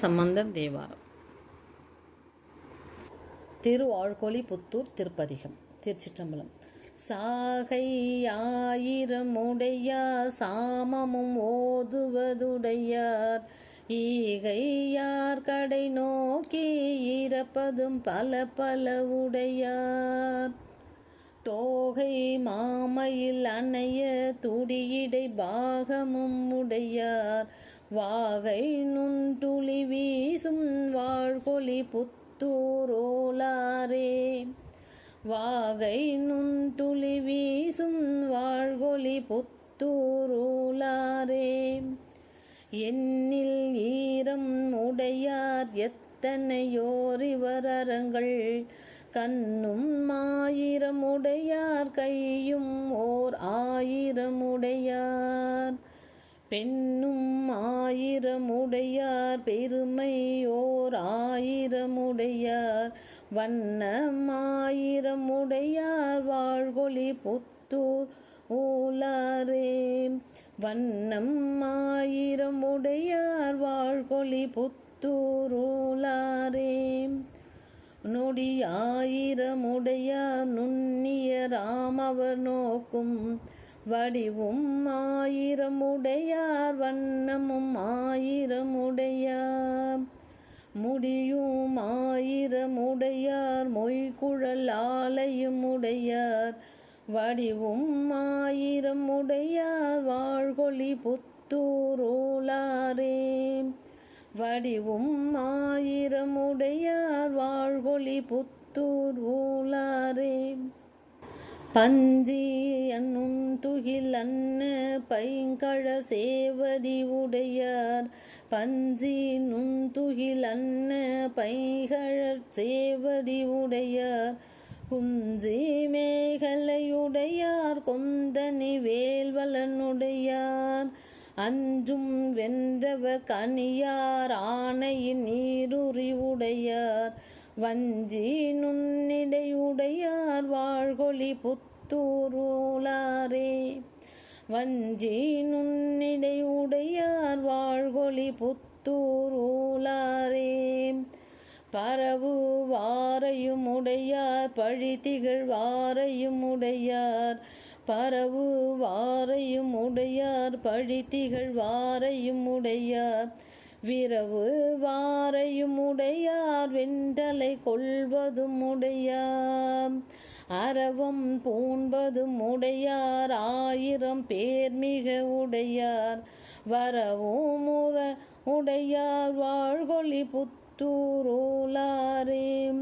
சம்பந்தர் தேவாரம். திருவாழ்கொழி புத்தூர் திருப்பதிகம் திருச்சிற்றம்பலம். சாகை ஆயிரம் உடைய சாமமும் ஓதுவதுடையார். ஈகையார் கடை நோக்கி இறப்பதும் பல பல உடையார். தோகை மாமையில் அணைய துடியிடை பாகமும் உடையார். வாகை நுண்துளி வீசும் வாழ்கொலி புத்தூரோலாரே. வாகை நுண்துளி வீசும் வாழ்கொலி புத்தூரோலாரே. எண்ணில் ஈரம் உடையார் எத்தனையோர் இவர் கண்ணும் ஆயிரம் கையும் ஓர் ஆயிரமுடையார் பெண்ணும் ஆயிரமுடையார் பெருமை ஓர் ஆயிரமுடையார் வண்ணம் ஆயிரமுடையார் வாழ்கொழி புத்தூர் ஊலாரே வண்ணம் ஆயிரமுடையார் வாழ்கொழி புத்தூர் ஊலாரே நொடி ஆயிரமுடையார் நுண்ணிய ராமவர் நோக்கும் வடிவும் ஆயிரமுடையார் வண்ணமும் ஆயிரமுடையார். முடியும் ஆயிரமுடையார் மொய்குழல் ஆலையும் உடையார் வடிவும் ஆயிரமுடையார் வாழ்கொழி புத்தூரோலாரே வடிவும் ஆயிரமுடையார் வாழ்கொழி புத்தூர் ஊலாரே பஞ்சி அன்னும் துகில் அன்ன பைங்கழ சேவடி உடையார். பஞ்சி நுண் துகில் அன்ன பைங்கழற் சேவடி உடையார். குஞ்சி மேகலையுடையார் கொந்தனி வேல்வலனுடையார் அன்றும் வென்றவர் கனியார் ஆணையின் நீருறிவுடையார் வஞ்சி நுண்ணிடையுடையார் வாழ்கொழி புத்தூரூலாரே. வஞ்சி நுண்ணிடையுடையார் வாழ்கொழி புத்தூரூலாரே. பரவு வாரையும் உடையார் பழி வாரையும் உடையார் பரவு வாரையும் உடையார் பழி வாரையும் உடையார் விரவு வாரையும் உடையார் வெண்டலை கொள்வதும் உடையார். அரவம் பூண்பதும் உடையார் ஆயிரம் பேர் மிக உடையார். வரவும் உற உடையார் வாழ்கொழி புத்தூரோலாரே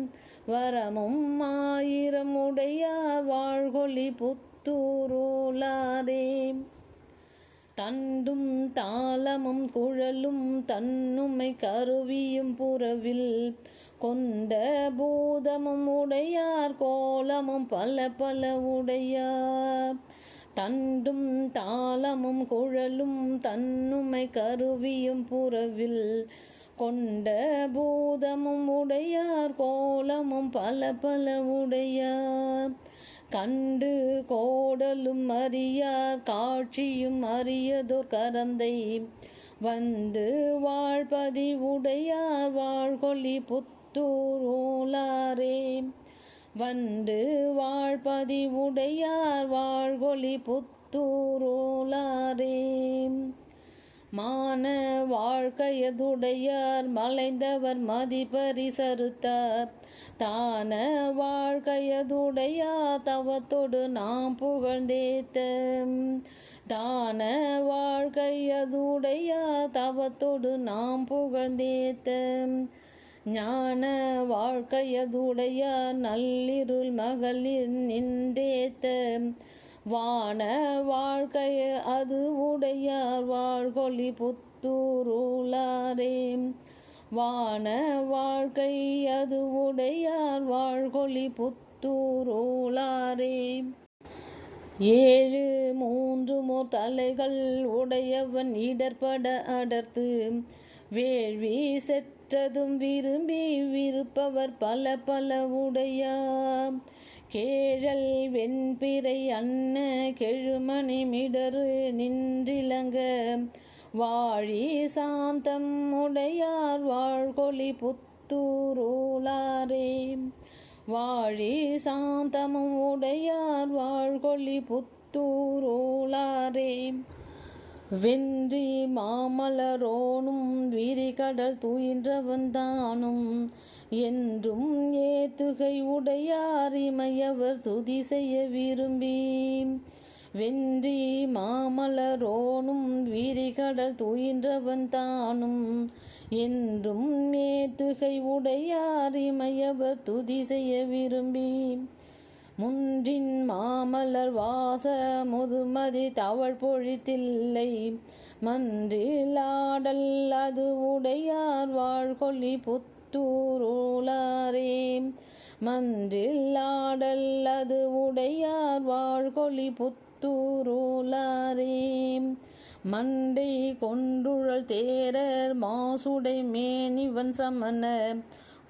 வரமும் ஆயிரம் உடையார் வாழ்கொழி புத்தூரோலாரே தண்டும் தாளமும் குழலும் தன்னுமை கருவியும் புறவில் கொண்ட பூதமும் உடையார் கோலமும் பல பல உடையார். தண்டும் தாளமும் குழலும் தன்னுமை கருவியும் புறவில் கொண்ட பூதமும் உடையார் கோலமும் பல பல உடையார். கண்டு கோடலும் அறியார் காட்சியும் அறியதோர் கரந்தை. வந்து வாழ்பதி உடையார் வாழ்கொழி புத்தூர் ஓலாரே. வந்து வாழ்பதி உடையார் வாழ்கொழி புத்தூர் ஓலாரே. மான வாழ்க்கையதுடையார் மலைந்தவர் மதிபரி சருத்தார் தான வாழ்க்கையதுடையார் தவத்தோடு நாம் புகழ்ந்தேத்த தான வாழ்க்கையதுடையார் தவத்தோடு நாம் புகழ்ந்தேத்த ஞான வாழ்க்கையதுடையார் நள்ளிருள் மகளிர் நின்றேத்த வான வாழ்க்கைய அது உடையார் வாழ்கொழி புத்தூருளாரே. வான வாழ்க்கை அது உடையார் வாழ்கொழி புத்தூருளாரே. ஏழு மூன்று மோ தலைகள் உடையவன் இடர்பட அடர்த்து வேள்வி செற்றதும் விரும்பி விருப்பவர் பல பல உடையார் கேழல் வெண்பிறை அன்ன கெழுமணி மிடரு நின்றிலங்க. வாழி சாந்தம் உடையார் வாழ்கொலி புத்தூரோலாரே. வாழி சாந்தமும் உடையார் வாழ்கொலி புத்தூரோலாரே. வென்றி மாமலரோனும் விரிகடல் தூயின்றவன் தானும். என்றும் ஏத்துகை உடையார் இமையவர் துதி செய்ய விரும்பி வென்றி மாமலரோனும் விரிகடல் தூயின்றவன் தானும். என்றும் ஏத்துகை உடையார் இமையவர் துதி செய்ய விரும்பி முன்றின் மாமலர் வாச முதுமதி தவழ் பொழித்தில்லை மன்றிலாடல் அது உடையார் வாழ்கொல்லி புத்தூரோலாரே. மன்றிலாடல் அது உடையார் வாழ்கொல்லி புத்தூருளாரே மண்டை கொன்றுழல் தேரர் மாசுடை மேனிவன் சமணர்.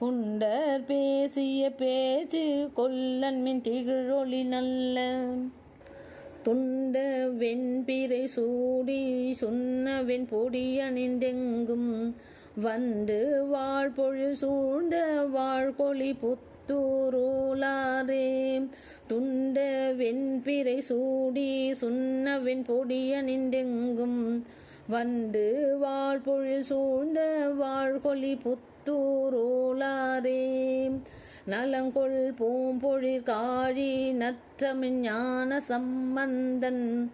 குண்டர் பேசிய பேச்சு கொல்லன் மின் திகழொளி நல்ல. துண்ட வெண்பிறை சூடி சுண்ணவெண் பொடி அணிந்தெங்கும். வந்து வாழ்பொழில் சூழ்ந்த வாழ்கொழி புத்தூரோலாரே. துண்ட வெண்பிறை சூடி சுண்ணவெண் பொடி அணிந்தெங்கும். வந்து வாழ்பொழில் சூழ்ந்த வாழ்கொழி புத்தூரோலாரே நலங்கொள் பூம்பொழிற் காழி நற்றமின் ஞான சம்பந்தன்.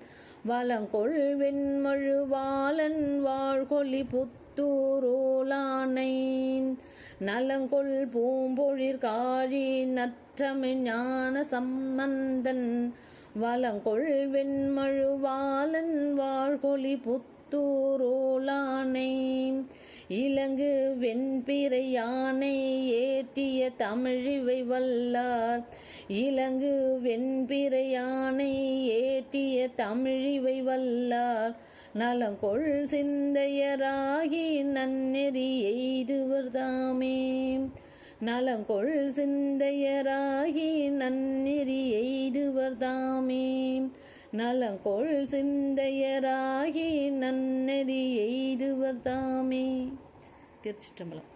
வலங்கொள் வெண்மழுவாளன் வாழ்கொலி புத்தூரோலானை நலங்கொள் பூம்பொழிற் காழி நற்றமிழ் ஞான சம்பந்தன். வலங்கொள் வெண்மழுவாளன் வாழ்கொலி தூரோளானை இலங்கு வெண்பிறை யானை ஏத்திய தமிழிவை வல்லார். இலங்கு வெண்பிறை யானை ஏத்திய தமிழிவை வல்லார். நலங்கொள் சிந்தையராகி நன்னெறி எய்துவர் தாமே. நலங்கொள் சிந்தையராகி நன்னெறி எய்துவர் தாமே. நலங்கொள் சிந்தையராகி நன்னெறி எய்துவர் தாமே. திருச்சிற்றம்பலம்.